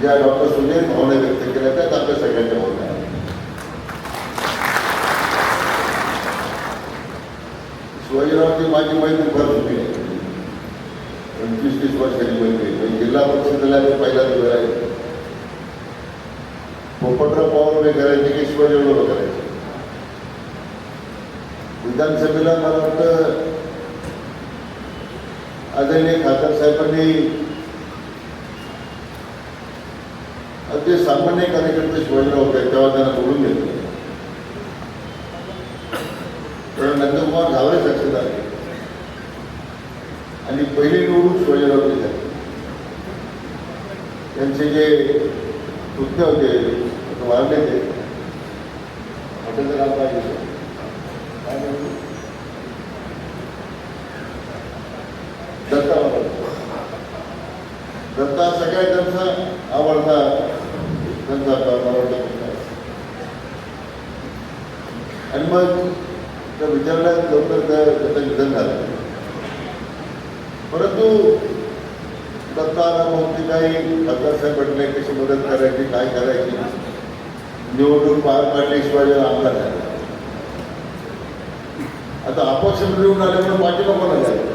ज्या डॉक्टर सुजय भावना व्यक्त केल्या त्यात आपल्या सगळ्यांच्या भावना आहेत. शिवाजीरावांची माझी मैत्री फार होती पंचवीस तीस वर्षाची मैत्री म्हणजे जिल्हा परिषदेला मी पहिला दिवस आहे. पोपटराव पवार उभे करायचे की शिवाजी उभे करायचे? विधानसभेला मला वाटतं आदरणीय खासदार साहेबांनी जे सामान्य कार्यकर्ते शिवाजीराव होते तेव्हा त्यांना बोलून घेतलं. तर नंदकुमार झावे सक्सेस आले आणि पहिली निवडून शिवाजीरावची झाली. त्यांचे जे कृत्य होते आता वारले ते हॉटेलचं नाव काय घेतलं? काय नाव? दत्ता बाबा दत्ता सगळ्यात त्यांचा आवडता त्यांचा आवडता पुतणा आहे. आणि मग त्या विचारण्यात लवकर त्या त्याचं निधन झालं परंतु दत्ताला मग काही खासदार म्हटले कशी मदत करायची काय करायची? निवडणूक पार पाडली शिवाजीला आमदार झाला आता अपक्ष निवडून आल्यामुळे पाठी लोकांना झालं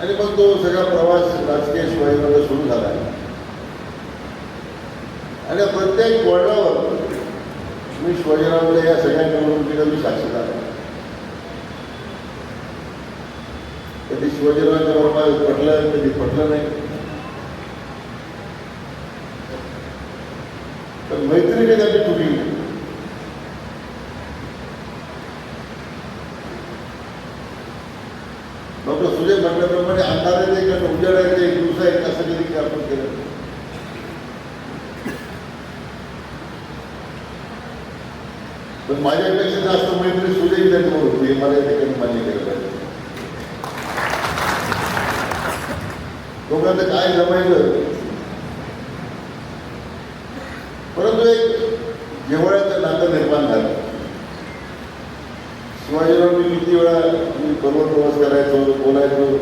आणि मग तो सगळा प्रवास राजकीय शिवाजीनगर सुरू झाला आणि प्रत्येक वळणावर मी शिवाजीरावच्या या सगळ्या निवडणुकीला मी साक्षीदार आहे. कधी शिवाजीरावांच्या बरोबर पटलं कधी पटलं नाही. तर मैत्री काही त्यांची तुटली डॉक्टर सुजय म्हटल्याप्रमाणे अंधाराचे किंवा उजाडायचे एक दिवसा एक असं कधी आपण केलं. पण माझ्यापेक्षा जास्त मैत्री सुजय त्यांच्यावर होती मला या ठिकाणी मान्य केलं लोकांचं काय जमायचं? परंतु एक जेवढ्याचं नातं निर्माण झालं. शिवाजीराव मी किती वेळा मी बरोबर प्रवास करायचो बोलायचो.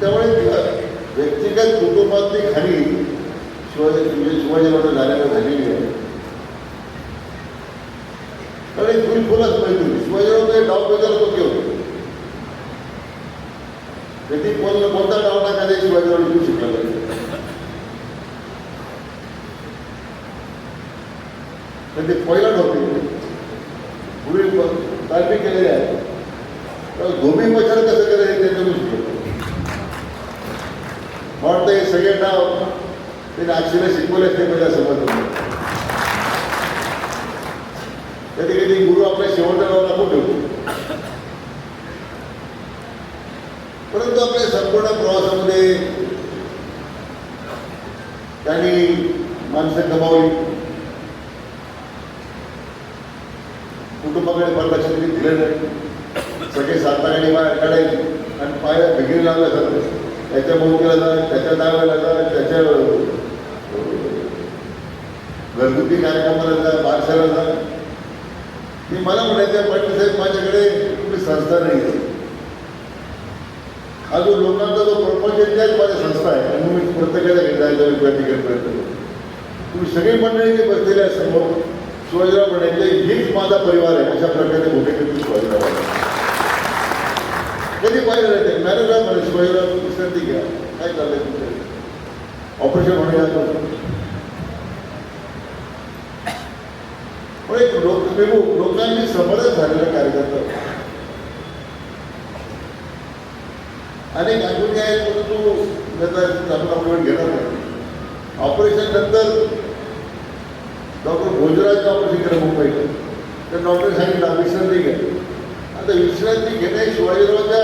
त्यामुळे व्यक्तिगत कुटुंबातली खाली शिवाजी म्हणजे शिवाजीराव झालेलं झालेली आहे कारण एक शिवाजीराव ते डाव बेजार तो घेऊ कधी कोण कोणता डाव टाकायचा शिवाजीराव घेऊ शिकला तर ते पहिला होते पुढील तालमी केलेले आहे. तर धोबी मच्छर कसं करायचं त्याच्याकडून शिकलो मला वाटतं हे सगळे डाव ते नागशीला शिकवले नाही माझ्या समजलं मत होतं. कधी कधी गुरु आपल्या शेवटच्या नाव दाखवून ठेवतो परंतु आपल्या संपूर्ण प्रवासामध्ये त्यांनी माणसं गमावली. कुटुंबाकडे फार लक्ष तरी दिलं नाही. सगळे साताऱ्याने बाहेर काढायचे आणि पाया भिगरी लावल्या जातात त्याच्या मोठीला जा त्याच्या दाव्याला जा त्याच्या घरगुती कार्यक्रमाला जा बारशाला जा. मी मला म्हणायचं पाटील साहेब माझ्याकडे कुठली संस्था नाही हा जो लोकांचा जो प्रपंच आहे त्याच माझ्या संस्था आहे. म्हणून मी प्रत्येकाच्या घरी जायचा मी प्रयत्न करतो. तुम्ही सगळी मंडळी जे बसलेले आहे समोर शिवाजीराव म्हणायचे हीच माझा परिवार आहे. अशा प्रकारे मोठे कधी शिवाजीराव कधी पाहिजे नाही ते? मॅनेजर म्हणे शिवाजीराव विश्रांती घ्या. काय चाललंय तुमचं? ऑपरेशन होणे पण एक लोक लोकांनी समरस झालेला कार्यकर्ता. अनेक आठवणी आहेत परंतु त्याचा आपण आपण घेणार नाही ऑपरेशन नंतर डॉक्टर भोजराजचं ऑपरेशन केलं मुंबईत. तर डॉक्टर सांगितलं विश्रांती घ्या आता विश्रांती घेणे शिवाजीरावांच्या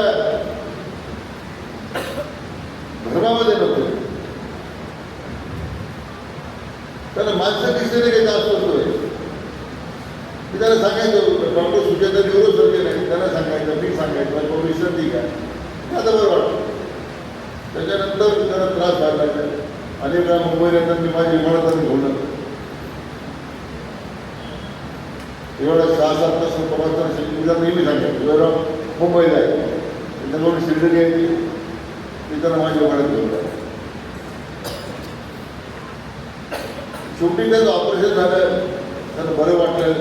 धर्मामध्ये नव्हतं. त्याला माणसं दिसलेले काही जास्त होतोय. मी त्याला सांगायचं डॉक्टर सुजाता न्यूरो सर्जन आहे त्याला सांगायचं मी सांगायचं तो विश्रांती घ्या आता बरं वाटतं त्याच्यानंतर त्याला त्रास अनेक वेळा मुंबईला येतात मी माझी इमारताने घेऊन आलो. एवढा सहा सात तास प्रवास करा शिल्पीला नेहमी सांगतात जरा मुंबईला आहे. त्यांच्याकडून शिर्डी यायची मी त्यांना माझ्या इमारत घेऊन आलो. शेवटी त्याचं ऑपरेशन झालं. त्याला बरं वाटलं.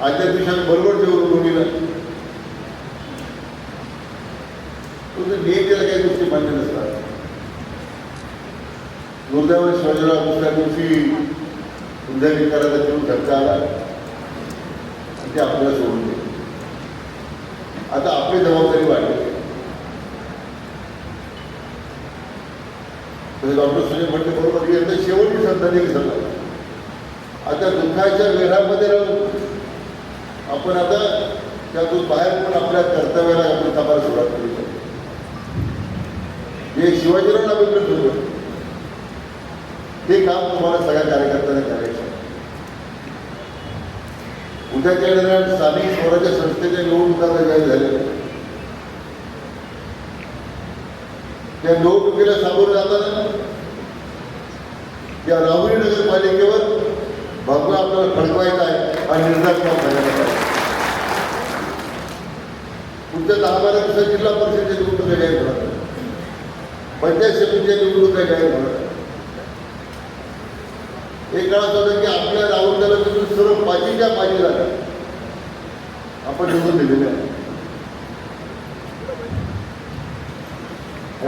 आजच्या दिवशी बरोबर जेवलो दोन्हीला. तुम्ही नियतीला काही गोष्टी मान्य नसतात. दुर्दैवाने शिवाजीराव दुसऱ्या दिवशी उद्यागी करायचा जेवून धक्का आला. ते आपल्याला सोडून दे आता आपली जबाबदारी वाढली. डॉक्टर सुजय म्हणते बरोबर की आता शेवटची संतांनी झालं आता दुःखाच्या वेळामध्ये राहून आपण आता त्यातून बाहेर पण आपल्या कर्तव्याला आपण तपास सुरुवात करू शकतो. हे शिवाजीराव आंबेडकर होतं ते काम तुम्हाला सगळ्या कार्यकर्त्यांना करायचं उद्याच्या येणाऱ्या स्थानिक स्वराज्य संस्थेच्या निवडणुका जाहीर झाल्या त्या निवडणुकीला सामोरं जाताना या राहुरी नगरपालिकेवर भगवा आपल्याला खडकवायचा आहे आणि निर्धार करायला पाहिजे पुढच्या दहा बारा दिवसात जिल्हा परिषदेच्या निवडणुका जाहीर होणार पंचायत समितीच्या निवडणुका जाहीर होणार एक काळात होतं की आपल्या राहुल तिथून सर्व पाचीच्या पाची झाल्या आपण निवडून दिलेले आहे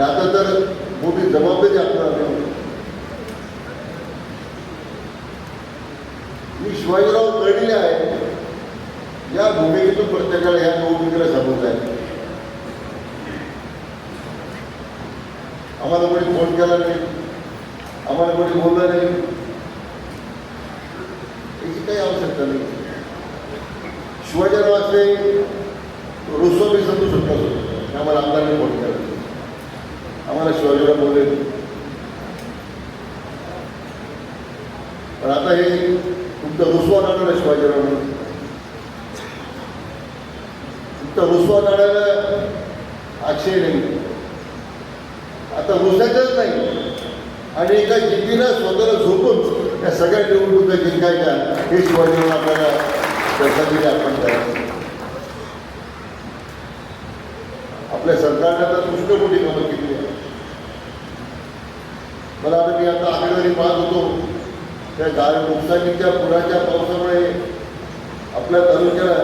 आता तर मोठी जबाबदारी आपल्याला मी शिवाजीराव कळलेले आहे या भूमिकेतून प्रत्येकाला या निवडणुकीला समोर जाईल आम्हाला कोणी फोन केला नाही. आम्हाला कोणी बोललं नाही. याची काही आवश्यकता नाही. शिवाजीराव असले रुसो मी समजू शकतो आम्हाला आमदारांनी फोन केला. आम्हाला शिवाजीराव बोलले पण आता हे तुमचं रुसवा नाणार आहे शिवाजीराव तुमचं रुसवा नाण्याला आक्षेप नाही. आता रुसायचंच नाही. आणि एका जिद्दीनं स्वतःला झोपून या सगळ्या निवडणुका जिंकायच्या हे शिवाजीराव आपल्याला त्यासाठी आपण करायचं आपल्या सरकारने आता पुष्कळ मोठी कामं केली आहे. मला आता मी आता आकडेवारी पाहत होतो त्या गाळ नुकसानीच्या पुराच्या पावसामुळे आपल्या तालुक्याला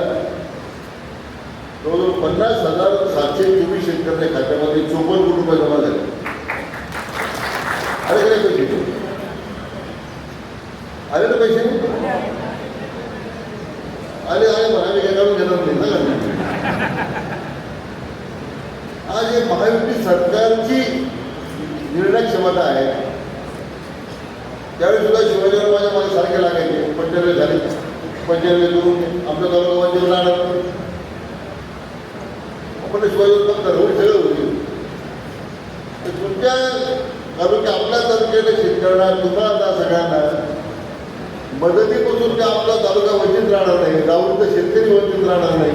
जवळजवळ पन्नास हजार सातशे चोवीस शेतकऱ्यांच्या खात्यामध्ये चोपन्न कोटी रुपये जमा झाले. आले का पैसे आले ना पैसे आले आले म्हणा मी काय काढून घेणार नाही ना आज हे महायुती सरकारची निर्णय क्षमता आहे. त्यावेळी सुद्धा शिवाजीराव माझ्या माझ्या सारखे लागायचे. पंचेचाळीस झाले. पंचेचाळीस करून आपल्या तालुका मंजूर राहणार आपण शिवाजीराव फक्त रोड सगळं होते. तुमच्या कारण की आपल्या तालुक्याला शेतकऱ्यांना तुम्हाला सगळ्यांना. मदतीपासून ते आपला तालुका वंचित राहणार नाही गावून तर शेतकरी वंचित राहणार नाही.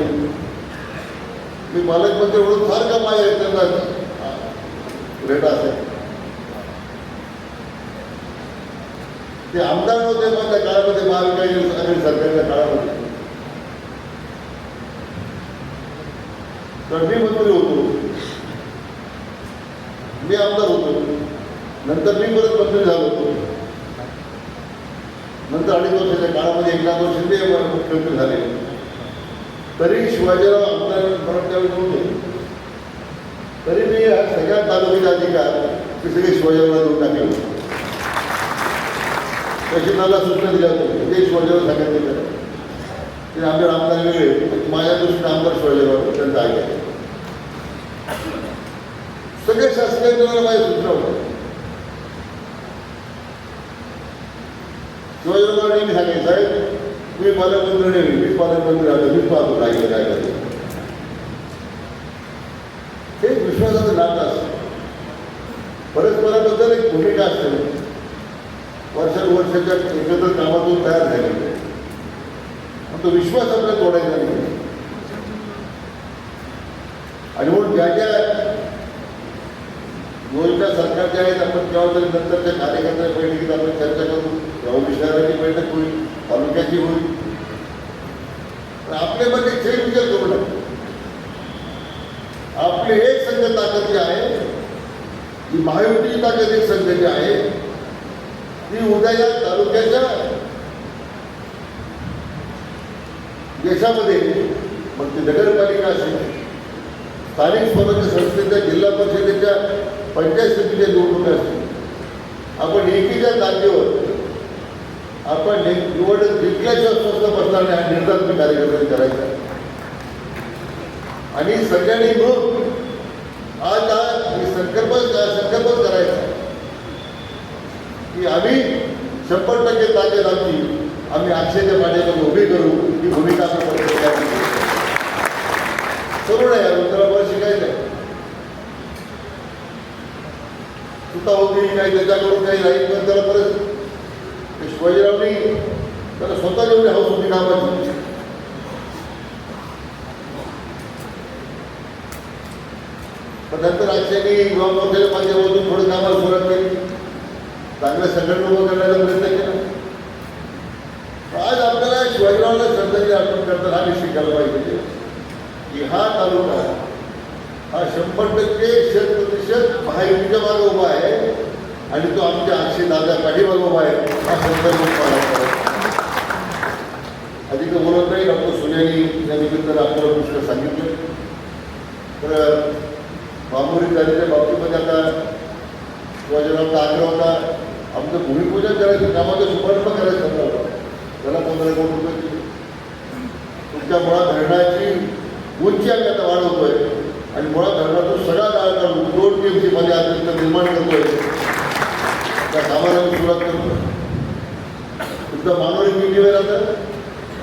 मी पालकमंत्री म्हणून फार काम आहे त्यांना रेट असेल. ते आमदार होते पण त्या काळामध्ये महाविकास आघाडी सरकारच्या काळामध्ये. तर मी मंत्री होतो. मी आमदार नंतर मी परत मंत्री झालो होतो. नंतर अडीच वर्षाच्या काळामध्ये एकनाथ शिंदे मुख्यमंत्री झाले. तरी शिवाजीराव आमदार परत त्यावेळी नव्हते. तरी मी या सगळ्या तालुक्याचे अधिकार ते सगळे शिवाजीरावला देऊन टाकले होते. तशी सूचना दिल्या होत्या. ते शिवाजीराव सांगितलं ते आमदार आमदार वेगळे माझ्या दृष्टीने आमदार शिवाजीराव त्यांचा आहे. सगळे शासकीय माझ्या सूचना होत्या शिवाजीराव नेहमी सांगायचं साहेब. तुम्ही पालकमंत्री नाही मीच पालकमंत्री आता मीच पाहतो काय केलं, काय करतो हे विश्वासाचं नातं असतं परस्पराबद्दल एक भूमिका असते. वर्षानुवर्षाच्या एकत्र कामातून तयार झालेली पण तो विश्वास आपल्या तोडायचा नाही. आणि म्हणून ज्या ज्या योजना सरकारच्या आहेत आपण केव्हा तरी नंतरच्या कार्यकर्त्या बैठकीत आपण चर्चा करू. तेव्हा शहराची बैठक होईल तालुक्याची होईल आपल्यामध्ये खेळ विचार करू नका आपली एक संघ ताकद जी आहे ही महायुतीची ताकद एक संघ जी आहे ती उद्या या तालुक्याच्या देशामध्ये मग ती नगरपालिका असेल स्थानिक स्वराज्य संस्थेच्या जिल्हा परिषदेच्या पंचायत समितीच्या निवडणुका असतील आपण एकीच्या जागेवर आपण नि- जिंकल्याच्या जिंकल्याशिवाय स्वस्त बसणार नाही. हा निर्धार तुम्ही करायचा. आणि सगळ्यांनी मिळून आज हा संकल्प संकल्प करायचा. की आम्ही शंभर टक्के ताजे लावली आम्ही अक्षयच्या पाण्यामध्ये उभी करू ही भूमिका आपण प्रत्येकाने घेऊ. तरुण आहे अजून बरं शिकायचं. तुता होती काही त्याच्याकडून काही राहील पण त्याला परत शिवाजीरावनी त्याला स्वतः जेवढी हौस होती कामाची पण नंतर अक्षयनी युवा मोर्चाच्या माध्यमातून थोडं कामाला सुरुवात केली. चांगलं संघटन उभं करण्याचा प्रयत्न केला. आज आपल्याला शिवाजीरावला श्रद्धांजली अर्पण करताना हा निश्चित केला पाहिजे. की हा तालुका हा शंभर टक्के शत प्रतिशत महायुतीच्या मागे आणि तो आमच्या अक्षय दादा पाठीमागे उभा आहे. हा संदर्भ अधिक बोलत नाही डॉक्टर सोन्यानी या निमित्तानं आपल्याला गोष्ट सांगितलं. तर मामुरी झालेल्या बाबतीमध्ये आता शिवाजीरावचा आग्रह होता आमचं भूमिपूजन करायचं कामाचा शुभारंभ करायचा होता. त्याला पंधरा कोटी रुपये दिले. तुमच्या मुळा धरणाची उंची आम्ही आता वाढवतोय. आणि मुळा धरणातून सगळा काळ काढून दोन टीमची मध्ये अत्यंत निर्माण करतोय. त्या कामाला मी सुरुवात करतो. तुमचं मानवी मिटीवर आता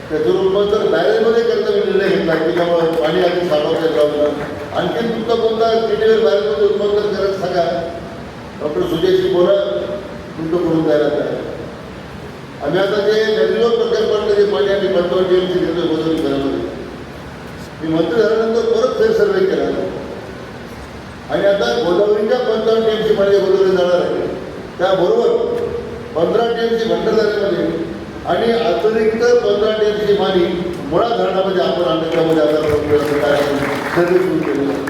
त्याचं रूपांतर बॅरेजमध्ये करता मी निर्णय घेतला की त्यामुळे पाणी आधी साठवता येत आपल्याला आणखीन तुमचा कोणता मिटीवर बॅरेजमध्ये रूपांतर करत सांगा. डॉक्टर सुजयशी बोला तुमचं करून द्यायला तयार आम्ही आता जे नदीजोड प्रकल्पातलं जे पाणी आम्ही पंचावन्न टी एम घेतोय गोदावरी घरामध्ये. मी मंत्री झाल्यानंतर परत फेर सर्वे केला. आणि आता गोदावरीच्या पंचावन्न टी एम पाणी गोदावरी जाणार आहे. त्याबरोबर पंधरा टी एम झाल्यामध्ये आणि अतिरिक्त पंधरा टी पाणी मुळा धरणामध्ये आपण आणण्यामध्ये आता काय सर्वे सुरू केलेलं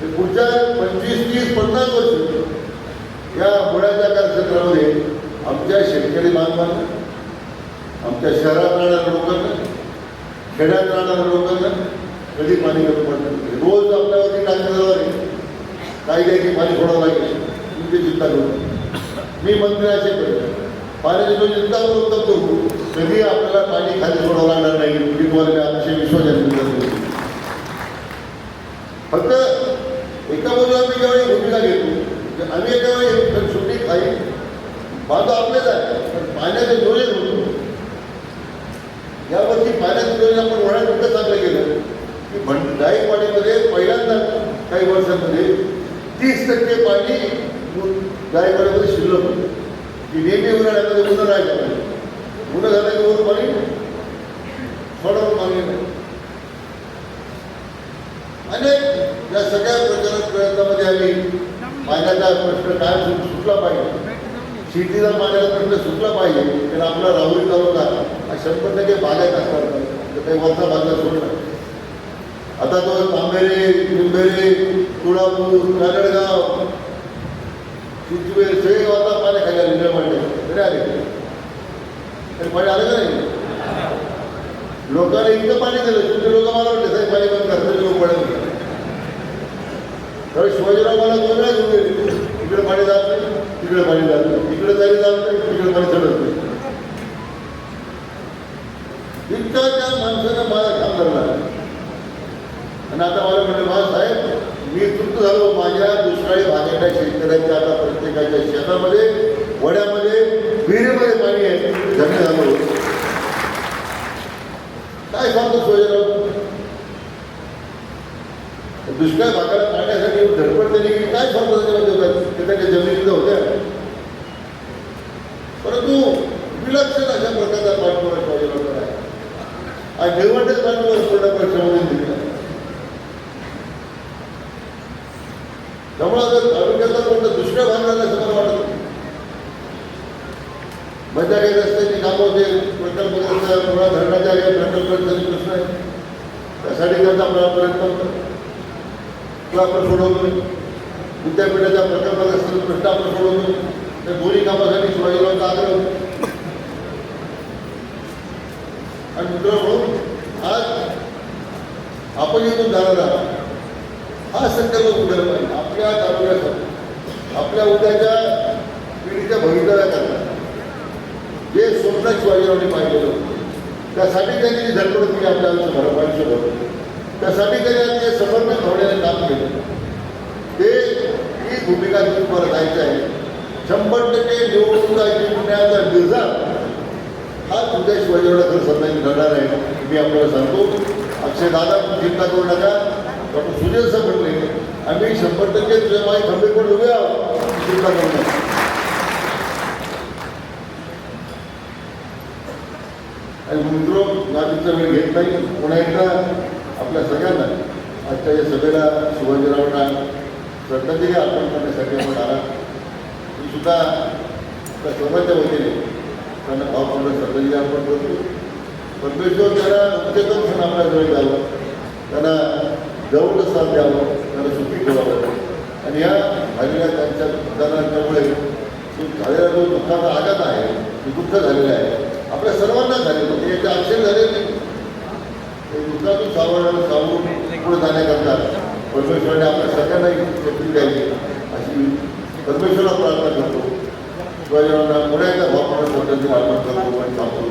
ते पुढच्या पंचवीस तीस पन्नास वर्ष या मुळाच्या कार्यक्षेत्रामध्ये आमच्या शेतकरी बांधवांना आमच्या शहरात राहणाऱ्या लोकांना खेड्यात राहणाऱ्या लोकांना कधी पाणी कमी पडलं रोज आपल्यावरती टाकण्यावर काही काही पाणी सोडावं लागेल. तुमची चिंता करू मी मंत्री असे करेन पाण्याची जो चिंता करू करू कधी आपल्याला पाणी खाली सोडावं लागणार नाही. मी तुम्हाला अतिशय विश्वास आहे फक्त एका बाजूला आम्ही ज्यावेळी भूमिका घेतो आम्ही एका वेळी सुट्टी खाई. बाजू आपलेच आहे पण पाण्याचे नियोजन होतो यावरती पाण्याच्या नियोजन आपण वळण इतकं चांगलं केलं की भं गायकवाडीमध्ये पहिल्यांदा काही वर्षांमध्ये तीस टक्के पाणी गायकवाडीमध्ये शिल्लक. होतं की नेहमी उन्हाळ्यामध्ये उन्हा राहायचं उन्हा झालं की वर पाणी? सोडावं पाणी अनेक या सगळ्या प्रचार प्रयत्नामध्ये आम्ही पाण्याचा प्रश्न काय सुटला पाहिजे. शेतीचा पाण्याचा प्रश्न सुटला पाहिजे. कारण आपला राहुरी तालुका हा शंभर टक्के बागायत असणार. तर काही वरचा बाजूला सोडला आता तो तांबेरे निंबेरे तुळापूर कानडगाव चिंचवेल सगळे वाता पाणी खाली आले निर्माण तरी आले. तरी पाणी आलं का नाही? लोकांना इतकं पाणी दिलं तुमचे लोक मला वाटते साहेब पाणी बंद करतात लोक पडत नाही. शिवाजीराव मला दोन वेळा घेऊन गेले. इकडे पाणी जात नाही तिकडे पाणी जात नाही. इकडे तरी जात नाही तिकडे पाणी चढत नाही. इतका त्या माणसानं माझा काम धरला. आणि आता मला म्हणलं माझा साहेब मी तृप्त झालो माझ्या दुष्काळी भागाच्या शेतकऱ्यांच्या आता प्रत्येकाच्या शेतामध्ये वड्यामध्ये विहिरीमध्ये पाणी आहे. जमीन झालो काय सांगतो सोयराव दुष्काळ भागाला काढण्यासाठी धडपड त्यांनी केली. काय सांगतो त्याच्यामध्ये ते त्यांच्या जमिनीत होत्या. परंतु विलक्षण अशा प्रकारचा पाठपुरा सोयराव आहे. आणि निवडणूक पाठपुरा पूर्ण पक्षामध्ये दिली आहे. त्यामुळे आता तालुक्याचा कोणता दुष्काळ भागला असं मला वाटत नाही. रस्त्याची कामं होते प्रकल्पग्रस्त मुळा धरणाच्या या प्रश्न आहे त्यासाठी त्यांचा आपला प्रयत्न होतो तो आपण सोडवतो विद्यापीठाच्या प्रकल्पग्रस्त प्रश्न आपण सोडवतो त्या दोन्ही कामासाठी शिवाजीरावांचा आग्रह होता. आणि म्हणून आज आपण इथून झाला हा संकल्प उद्या पाहिजे आपल्या तालुक्यासाठी आपल्या उद्याच्या पिढीच्या भवितव्याकरता जे स्वप्न शिवाजीरावांनी पाहिलेलं होतं त्यासाठी त्यांनी जी धडपड केली आपल्या आयुष्य भरपाईसोबत त्यासाठी त्यांनी जे समर्पित होण्याने काम केलं ते ही भूमिका घेऊन तुम्हाला जायचं आहे शंभर टक्के निवडणुका जिंकण्याचा निर्धार हा तुमच्या शिवाजीरावला खरं सांगायला घडणार आहे मी आपल्याला सांगतो. अक्षय दादा चिंता करू नका. डॉक्टर सुनील सर म्हटले आम्ही शंभर टक्के तुझ्या माई खंबीरपणे उभे आहोत. कृपा करून आणि मित्रो माझीचा वेळ घेत नाही. पुन्हा एकदा आपल्या सगळ्यांना आजच्या या सभेला शिवाजीरावांना श्रद्धांजली अर्पण करण्यासाठी आपण आला. मी सुद्धा त्या सर्वांच्या वतीने त्यांना भावपूर्ण श्रद्धांजली अर्पण करतो परमेश्वर त्यांना उच्चतम क्षण आपल्या जवळ द्यावं. त्यांना जवळ स्थान द्यावं त्याला सुखी ठेवावं आणि या झालेल्या त्यांच्या मतदानाच्यामुळे झालेला जो दुःखाचा आघात आहे ते दुःख झालेलं आहे आपल्या सर्वांना झालेलं म्हणजे याचे आक्षेप झाले नाही ते दुःखातून सावरण्याला सावरून पुढे जाण्याकरता परमेश्वराने आपल्या सगळ्यांना एक शक्ती द्यावी. अशी परमेश्वराला प्रार्थना करतो. शिवाजीरावांना पुण्याच्या भावना भावपूर्ण श्रद्धांजली करतो आणि सांगतो.